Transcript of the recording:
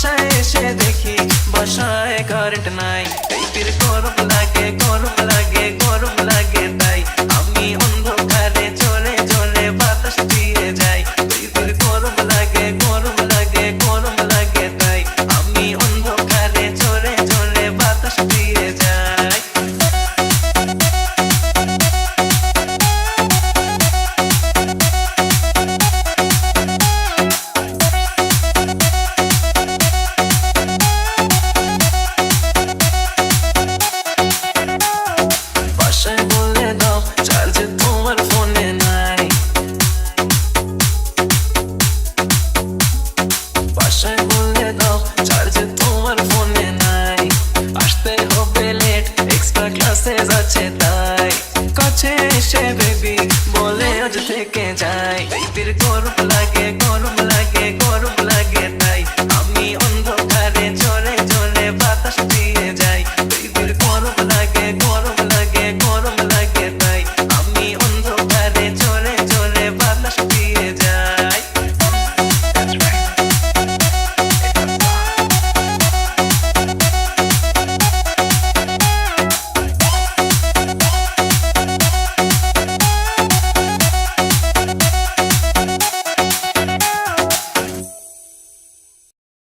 বাসায় এসে দেখি বাসায় কারেন্ট নাই। এই পীর গরম লাগে কাছে এসে বেবি বলে আজ থেকে যাই। বেবির গরম লাগে গরম লাগে